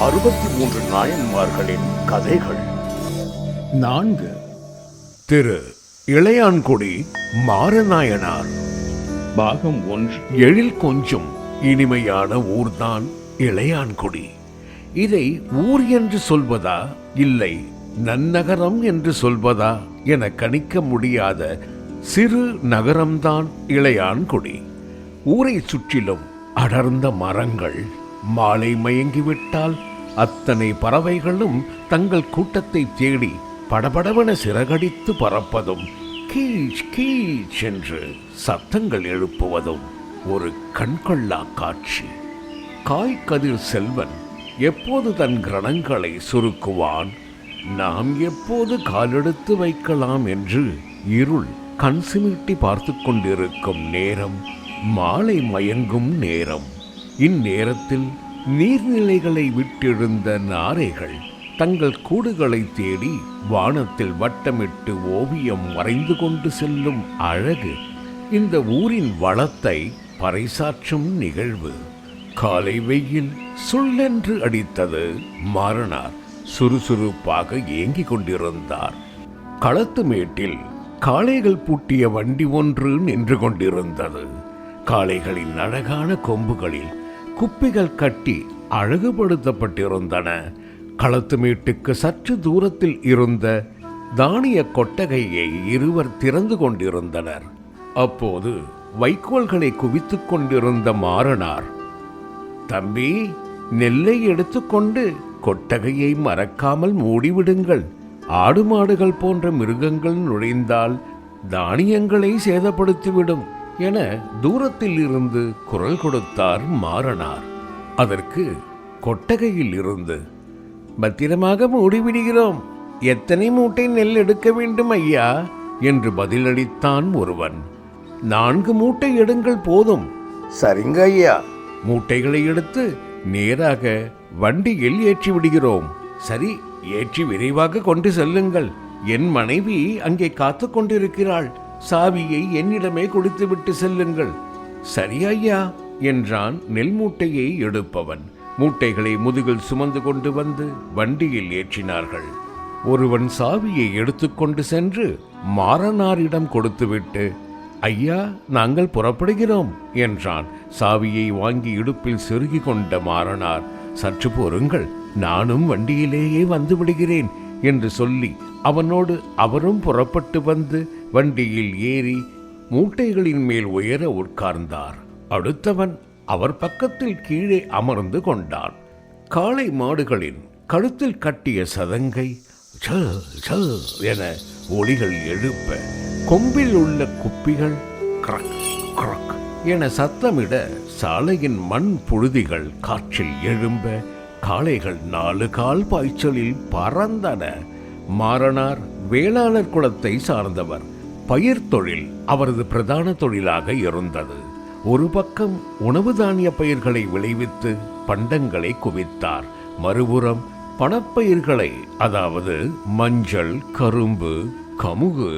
அறுபத்தி மூன்று நாயன்மார்களின் கதைகள். நான்கு. திரு. இளையான்குடி மாரநாயனார். பாகம் ஒன்று. எழில் கொஞ்சம் இனிமையான ஊர்தான் இளையான்குடி. இதை ஊர் என்று சொல்வதா? இல்லை நன்னகரம் என்று சொல்வதா? என கணிக்க முடியாத சிறு நகரம்தான் இளையான்குடி. ஊரை சுற்றிலும் அடர்ந்த மரங்கள் மாலை மயங்கிவிட்டால் அத்தனை பறவைகளும் தங்கள் கூட்டத்தை தேடி படபடவென சிறகடித்து பறப்பதும் கீச் கீச் என்று சத்தங்கள் எழுப்புவதும் ஒரு கண்கொள்ளா காட்சி. காய்கதிர் செல்வன் எப்போது தன் கிரணங்களை சுருக்குவான்? நாம் எப்போது காலெடுத்து வைக்கலாம் என்று இருள் கண் சிமிட்டி பார்த்து கொண்டிருக்கும் நேரம் மாலை மயங்கும் நேரம். இந்நேரத்தில் நீர்நிலைகளை விட்டிருந்த நாரைகள் தங்கள் கூடுகளை தேடி வானத்தில் வட்டமிட்டு ஓவியம் வரைந்து கொண்டு செல்லும் அழகு. இந்த ஊரின் வளத்தை பறைசாற்றும் நிகழ்வு. காலை வெயில் சுள்ளென்று அடித்தது மாறனார். சுறுசுறுப்பாக ஏங்கிக் கொண்டிருந்தார். களத்து மேட்டில் காளைகள் பூட்டிய வண்டி ஒன்று நின்று கொண்டிருந்தது. காளைகளின் அழகான கொம்புகளில் குப்பிகள் கட்டி அழகுபடுத்தப்பட்டிருந்தன. களத்து மீட்டுக்கு சற்று தூரத்தில் இருந்த தானிய கொட்டகையை இருவர் திறந்து கொண்டிருந்தனர். அப்போது வைக்கோல்களை குவித்துக் கொண்டிருந்த மாறனார் தம்பி நெல்லை எடுத்துக்கொண்டு கொட்டகையை மறக்காமல் மூடிவிடுங்கள். ஆடு மாடுகள் போன்ற மிருகங்கள் நுழைந்தால் தானியங்களை சேதப்படுத்திவிடும். என தூரத்தில் இருந்து குரல் கொடுத்தார் மாறனார். அதற்கு கொட்டகையில் இருந்து பத்திரமாக மூடிவிடுகிறோம். எத்தனை மூட்டை நெல் எடுக்க வேண்டும் ஐயா? என்று பதிலளித்தான் ஒருவன். நான்கு மூட்டை எடுங்கள் போதும். சரிங்க ஐயா. மூட்டைகளை எடுத்து நேராக வண்டியில் ஏற்றி விடுகிறோம் சரி ஏற்றி விரைவாக கொண்டு செல்லுங்கள். என் மனைவி அங்கே காத்து கொண்டிருக்கிறாள். சாவியை என்னிடமே கொடுத்துவிட்டு செல்லுங்கள். சரி ஐயா என்றான் நெல் மூட்டையை எடுப்பவன். மூட்டைகளை முதுகில் சுமந்து கொண்டு வந்து வண்டியில் ஏற்றினார்கள். ஒருவன் சாவியை எடுத்துக்கொண்டு சென்று மாறனாரிடம் கொடுத்துவிட்டு ஐயா நாங்கள் புறப்படுகிறோம் என்றான். சாவியை வாங்கி இடுப்பில் செருகி கொண்ட மாறனார் சற்று பொறுங்கள் நானும் வண்டியிலேயே வந்து விடுகிறேன் என்று சொல்லி அவனோடு அவரும் புறப்பட்டு வந்து வண்டியில் ஏறி மூட்டைகளின் மேல் உயர உட்கார்ந்தார். அடுத்தவன் அவர் பக்கத்தில் கீழே அமர்ந்து கொண்டான். காளை மாடுகளின் கழுத்தில் கட்டிய சதங்கை ச ச என ஒளிகள் எழுப்ப கொம்பில் உள்ள குப்பிகள் கிரக் கிரக் என சத்தமிட சாலையின் மண் புழுதிகள் காற்றில் எழும்ப காளைகள் நாலு கால் பாய்ச்சலில் பறந்தன. மாறனார் வேளாளர் குலத்தை சார்ந்தவர் பயிர் தொழில் அவரது பிரதான தொழிலாக இருந்தது. ஒரு பக்கம் உணவு தானிய பயிர்களை விளைவித்து பண்டங்களை குவித்தார். மறுபுறம் பணப்பயிர்களை அதாவது மஞ்சள் கரும்பு கமுகு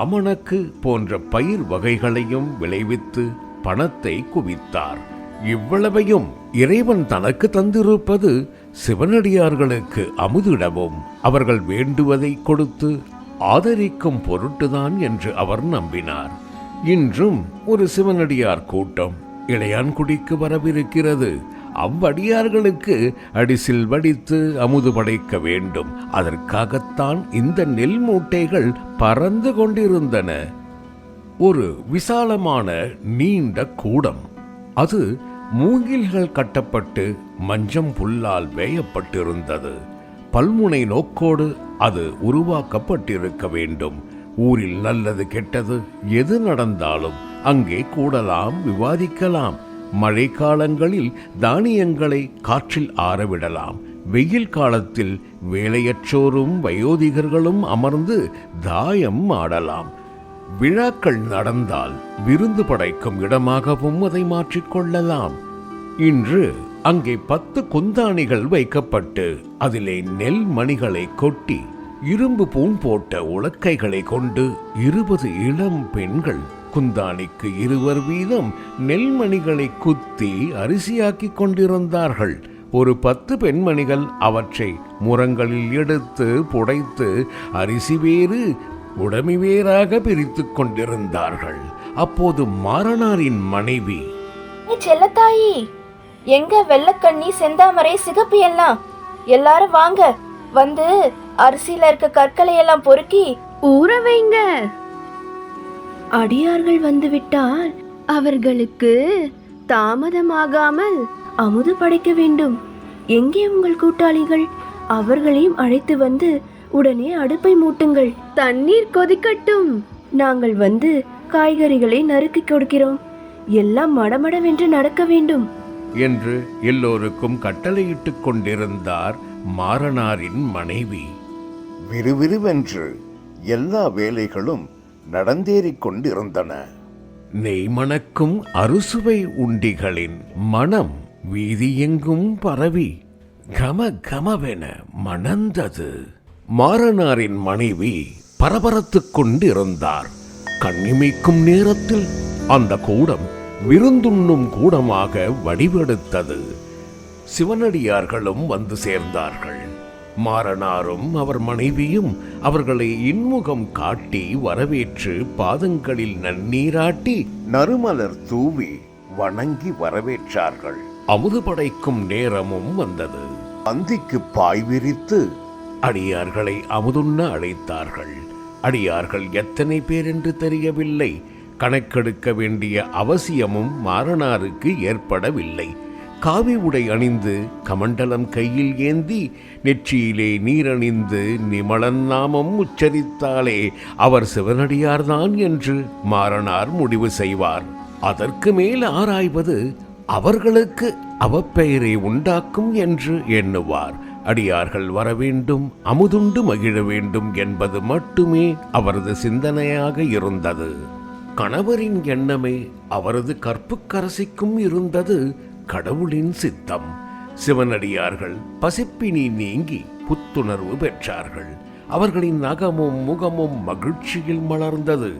ஆமணக்கு போன்ற பயிர் வகைகளையும் விளைவித்து பணத்தை குவித்தார். இவ்வளவையும் இறைவன் தனக்கு தந்திருப்பது சிவனடியார்களுக்கு அமுதிடவும் அவர்கள் வேண்டுவதை கொடுத்து ஆதரிக்கும் பொருட்டுதான் என்று அவர் நம்பினார். இன்றும் ஒரு சிவனடியார் கூட்டம் இளையான்குடிக்கு வரவிருக்கிறது. அவ்வடியார்களுக்கு அடிசில் வடித்து அமுது படைக்க வேண்டும். அதற்காகத்தான் இந்த நெல் மூட்டைகள் பறந்து கொண்டிருந்தன. ஒரு விசாலமான நீண்ட கூடம். அது மூங்கில்கள் கட்டப்பட்டு மஞ்சம் புல்லால் வேயப்பட்டிருந்தது. பல்முனை நோக்கோடு அது உருவாக்கப்பட்டிருக்க வேண்டும். ஊரில் நல்லது கெட்டது எது நடந்தாலும் அங்கே கூடலாம் விவாதிக்கலாம். மழை காலங்களில் தானியங்களை காற்றில் ஆறவிடலாம். வெயில் காலத்தில் வேலையற்றோரும் வயோதிகர்களும் அமர்ந்து தாயம் ஆடலாம். விழாக்கள் நடந்தால் விருந்து படைக்கும் இடமாகவும் அதை மாற்றிக்கொள்ளலாம் இன்று அங்கே பத்து குந்தாணிகள் வைக்கப்பட்டு அதிலே நெல் மணிகளை கொட்டி இரும்பு பூண் போட்ட உலக்கைகளை கொண்டு இருபது இளம் பெண்கள் குந்தாணிக்கு இருவர் வீதம் நெல்மணிகளை குத்தி அரிசியாக்கி கொண்டிருந்தார்கள். ஒரு பத்து பெண்மணிகள் அவற்றை முரங்களில் எடுத்து புடைத்து அரிசி வேறு உடமை வேறாக பிரித்துக் கொண்டிருந்தார்கள். அப்போது மாறனாரின் மனைவி செல்லத்தாயி! எங்க வெள்ளக்கண்ணி செந்தாமரை சிகப்பு எல்லாம்? எல்லாரும் வாங்க. வந்து அரிசியில இருக்க கற்களை எல்லாம் பொறுக்கி ஊற வைங்க. அடியார்கள் வந்து விட்டால் அவர்களுக்கு தாமதமாகாமல் அமுது படைக்க வேண்டும். எங்கே உங்கள் கூட்டாளிகள்? அவர்களையும் அழைத்து வந்து உடனே அடுப்பை மூட்டுங்கள். தண்ணீர் கொதிக்கட்டும். நாங்கள் வந்து காய்கறிகளை நறுக்கி கொடுக்கிறோம். எல்லாம் மடமடவென்று நடக்க வேண்டும். என்று எல்லோருக்கும் கட்டளையிட்டுக் கொண்டிருந்தார் மாறனாரின் மனைவி. விறுவிறுவென்று எல்லா வேலைகளும் நடந்தேறிக் கொண்டிருந்தன. நெய் மணக்கும் அறுசுவை உண்டிகளின் மனம் வீதியெங்கும் பரவி கம கமவென மணந்தது. மாறனாரின் மனைவி பரபரத்துக் கொண்டிருந்தார். கண்ணிமைக்கும் நேரத்தில் அந்த கூடம் விருந்துண்ணும் கூடமாக வடிவெடுத்தது. சிவனடியார்களும் வந்து சேர்ந்தார்கள். மாறனாரும் அவர் மனைவியும் அவர்களை இன்முகம் காட்டி வரவேற்று பாதங்களில் நன்னீராட்டி நறுமலர் தூவி வணங்கி வரவேற்றார்கள். அமுது படைக்கும் நேரமும் வந்தது. அந்திக்கு பாய் விரித்து அடியார்களை அமுதுண்ண அழைத்தார்கள். அடியார்கள் எத்தனை பேர் என்று தெரியவில்லை. கணக்கெடுக்க வேண்டிய அவசியமும் மாறனாருக்கு ஏற்படவில்லை. காவி உடை அணிந்து கமண்டலம் கையில் ஏந்தி நெற்றியிலே நீரணிந்து நிமலன் நாமம் உச்சரித்தாலே அவர் சிவனடியார்தான் என்று மாறனார் முடிவு செய்வார். அதற்கு மேல் ஆராய்வது அவர்களுக்கு அவப்பெயரை உண்டாக்கும் என்று எண்ணுவார். அடியார்கள் வர வேண்டும் அமுதுண்டு மகிழ வேண்டும் என்பது மட்டுமே அவரது சிந்தனையாக இருந்தது. கணவரின் எண்ணமே அவரது கற்புக்கரசிக்கும் இருந்தது கடவுளின் சித்தம். சிவனடியார்கள் பசிப்பினி நீங்கி புத்துணர்வு பெற்றார்கள். அவர்களின் நகமும் முகமும் மகிழ்ச்சியில் மலர்ந்தது.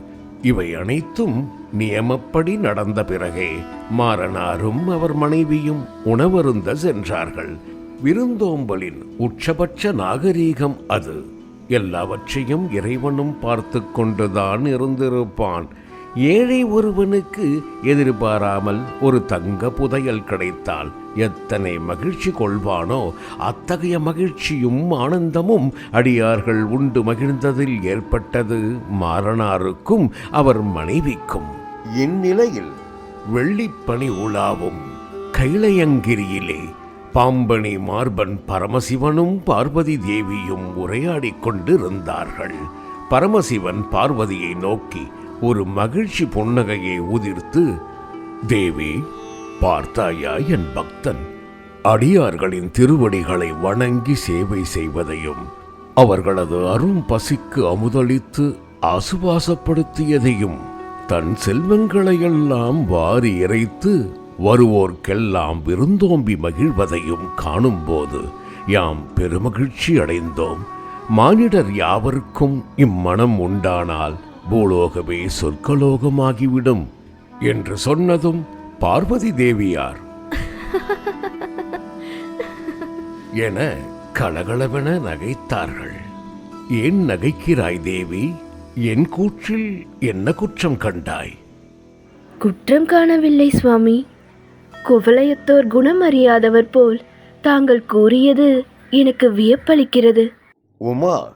இவை அனைத்தும் நியமப்படி நடந்த பிறகே மாறனாரும் அவர் மனைவியும் உணவருந்த சென்றார்கள். விருந்தோம்பலின் உச்சபட்ச நாகரீகம் அது. எல்லாவற்றையும் இறைவனும் பார்த்து கொண்டுதான் இருந்திருப்பான். ஏழை ஒருவனுக்கு எதிர்பாராமல் ஒரு தங்க புதையல் கிடைத்தால் எத்தனை மகிழ்ச்சி கொள்வானோ அத்தகைய மகிழ்ச்சியும் ஆனந்தமும் அடியார்கள் உண்டு மகிழ்ந்ததில் ஏற்பட்டது மாறனாருக்கும் அவர் மனைவிக்கும். இந்நிலையில் வெள்ளிப்பனி உலாவும் கைலையங்கிரியிலே பாம்பணி மார்பன் பரமசிவனும் பார்வதி தேவியும் உரையாடிக் கொண்டிருந்தார்கள். பரமசிவன் பார்வதியை நோக்கி ஒரு மகிழ்ச்சி புன்னகையை உதிர்த்து தேவி பார்த்தாயா என் பக்தன்? அடியார்களின் திருவடிகளை வணங்கி சேவை செய்வதையும் அவர்களது அரும் பசிக்கு அமுதளித்து ஆசுவாசப்படுத்தியதையும் தன் செல்வங்களையெல்லாம் வாரி இறைத்து வருவோர்க்கெல்லாம் விருந்தோம்பி மகிழ்வதையும் காணும்போது யாம் பெருமகிழ்ச்சி அடைந்தோம். மானிடர் யாவருக்கும் இம்மனம் உண்டானால் பூலோகமே சொர்க்கலோகமாகிவிடும் என்று சொன்னதும் பார்வதி தேவியார். என கலகலவென நகைத்தார்கள். ஏன் நகைக்கிறாய் தேவி? என் கூற்றில் என்ன குற்றம் கண்டாய்? குற்றம் காணவில்லை சுவாமி. குவலயத்தோர் குணம் அறியாதவர் போல் தாங்கள் கூறியது எனக்கு வியப்பளிக்கிறது. உமா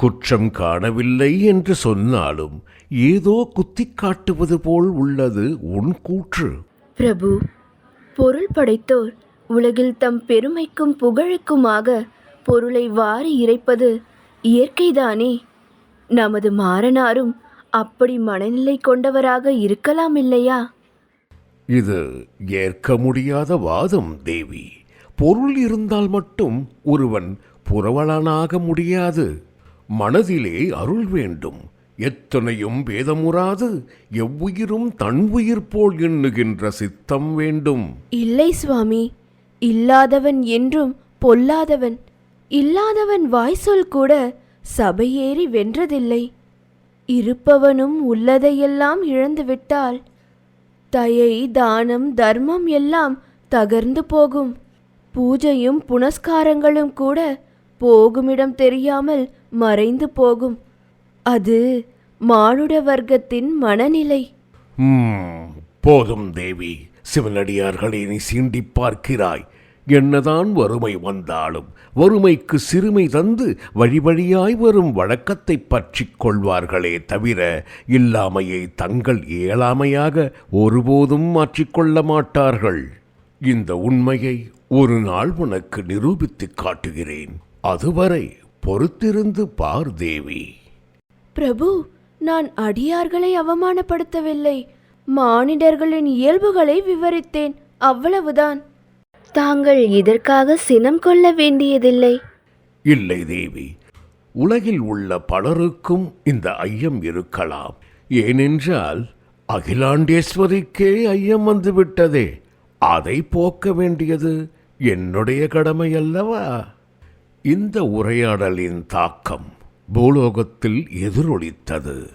குற்றம் காணவில்லை என்று சொன்னாலும் ஏதோ குத்திக் காட்டுவது போல் உள்ளது உன் கூற்று. பிரபு பொருள் படைத்தோர் உலகில் தம் பெருமைக்கும் புகழுக்குமாக பொருளை வாரி இறைப்பது இயற்கைதானே. நமது மாறனாரும் அப்படி மனநிலை கொண்டவராக இருக்கலாம் இல்லையா? இது ஏற்க முடியாத வாதம் தேவி. பொருள் இருந்தால் மட்டும் ஒருவன் புரவலனாக முடியாது. மனதிலே அருள் வேண்டும். எத்தனையும் வேதமுறாது எவ்வுயிரும் தன் உயிர் போல் எண்ணுகின்ற சித்தம் வேண்டும். இல்லை சுவாமி இல்லாதவன் என்றும் பொல்லாதவன் இல்லாதவன் வாய்சொல் கூட சபையேறி வென்றதில்லை. இருப்பவனும் உள்ளதையெல்லாம் இழந்துவிட்டால் தயை தானம் தர்மம் எல்லாம் தகர்ந்து போகும். பூஜையும் புனஸ்காரங்களும் கூட போகுமிடம் தெரியாமல் மறைந்து போகும். அது மானுட வர்க்கத்தின் மனநிலை. போதும் தேவி. சிவனடியார்களை நீ சீண்டி பார்க்கிறாய். என்னதான் வறுமை வந்தாலும் வறுமைக்கு சிறுமை தந்து வழி வழியாய் வரும் வழக்கத்தை பற்றி கொள்வார்களே தவிர இல்லாமையை தங்கள் இயலாமையாக ஒருபோதும் மாற்றிக்கொள்ள மாட்டார்கள். இந்த உண்மையை ஒரு நாள் உனக்கு நிரூபித்துக் காட்டுகிறேன். அதுவரை பொறுத்திருந்து பார் தேவி. பிரபு நான் அடியார்களை அவமானப்படுத்தவில்லை. மானிடர்களின் இயல்புகளை விவரித்தேன். அவ்வளவுதான். தாங்கள் இதற்காக சினம் கொள்ள வேண்டியதில்லை. இல்லை தேவி. உலகில் உள்ள பலருக்கும் இந்த ஐயம் இருக்கலாம். ஏனென்றால் அகிலாண்டேஸ்வரிக்கே ஐயம் வந்துவிட்டதே. அதை போக்க வேண்டியது என்னுடைய கடமை அல்லவா? இந்த உரையாடலின் தாக்கம் பூலோகத்தில் எதிரொலித்தது.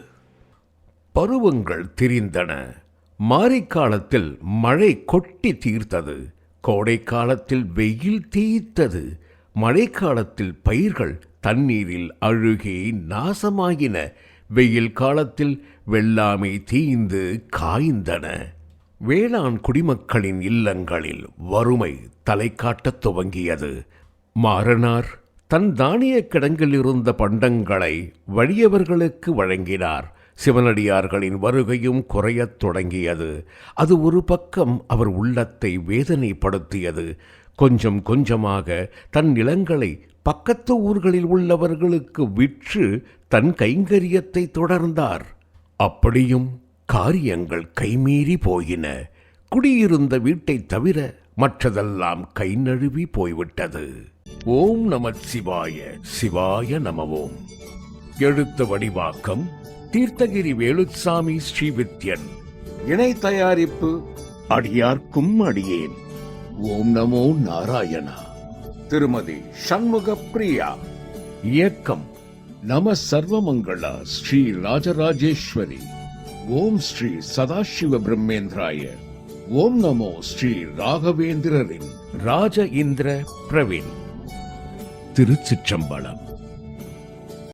பருவங்கள் திரிந்தன. மாரிக்காலத்தில் மழை கொட்டி தீர்த்தது. கோடை காலத்தில் வெயில் தீய்த்தது. மழைக்காலத்தில் பயிர்கள் தண்ணீரில் அழுகி நாசமாகின வெயில் காலத்தில் வெள்ளாமை தீய்ந்து காய்ந்தன. வேளாண் குடிமக்களின் இல்லங்களில் வறுமை தலை காட்டத் துவங்கியது. மாறனார். தன் தானிய கிடங்கில் இருந்த பண்டங்களை வழியவர்களுக்கு வழங்கினார். சிவனடியார்களின் வருகையும் குறையத் தொடங்கியது. அது ஒரு பக்கம் அவர் உள்ளத்தை வேதனைப்படுத்தியது. கொஞ்சம் கொஞ்சமாக தன் நிலங்களை பக்கத்து ஊர்களில் உள்ளவர்களுக்கு விற்று தன் கைங்கரியத்தை தொடர்ந்தார். அப்படியும் காரியங்கள் கைமீறி போயின. குடியிருந்த வீட்டைத் தவிர மற்றதெல்லாம் கை நழுவி போய்விட்டது. ஓம் நம சிவாய சிவாய நமவோம். எழுத்து வடிவாக்கம் தீர்த்தகிரி வேலுச்சாமி ஸ்ரீவித்யன். இணை தயாரிப்பு அடியார்க்கும் அடியேன். ஓம் நமோ நாராயணா. திருமதி சண்முக பிரியா. இயக்கம் நம சர்வமங்களா ஸ்ரீ ராஜராஜேஸ்வரி. ஓம் ஸ்ரீ சதாசிவ பிரம்மேந்திராய. ஓம் நமோ ஸ்ரீ ராகவேந்திரரின் ராஜ இந்திர பிரவீன். திருச்சிற்றம்பலம்.